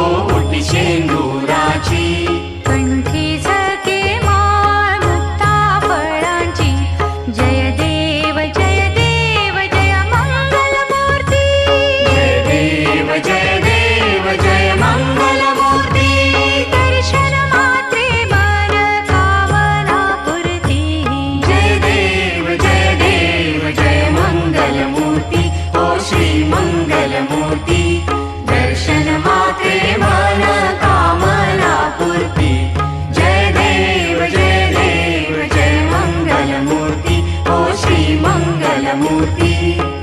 ओटी शेंदुराची. कंठी झके जय देव जय देव जय मंगल देव जय देव जय मंगल मूर्ती दर्शन मात्रे मन कामना जय देव जय देव जय मंगल मूर्ती ओ स्तुति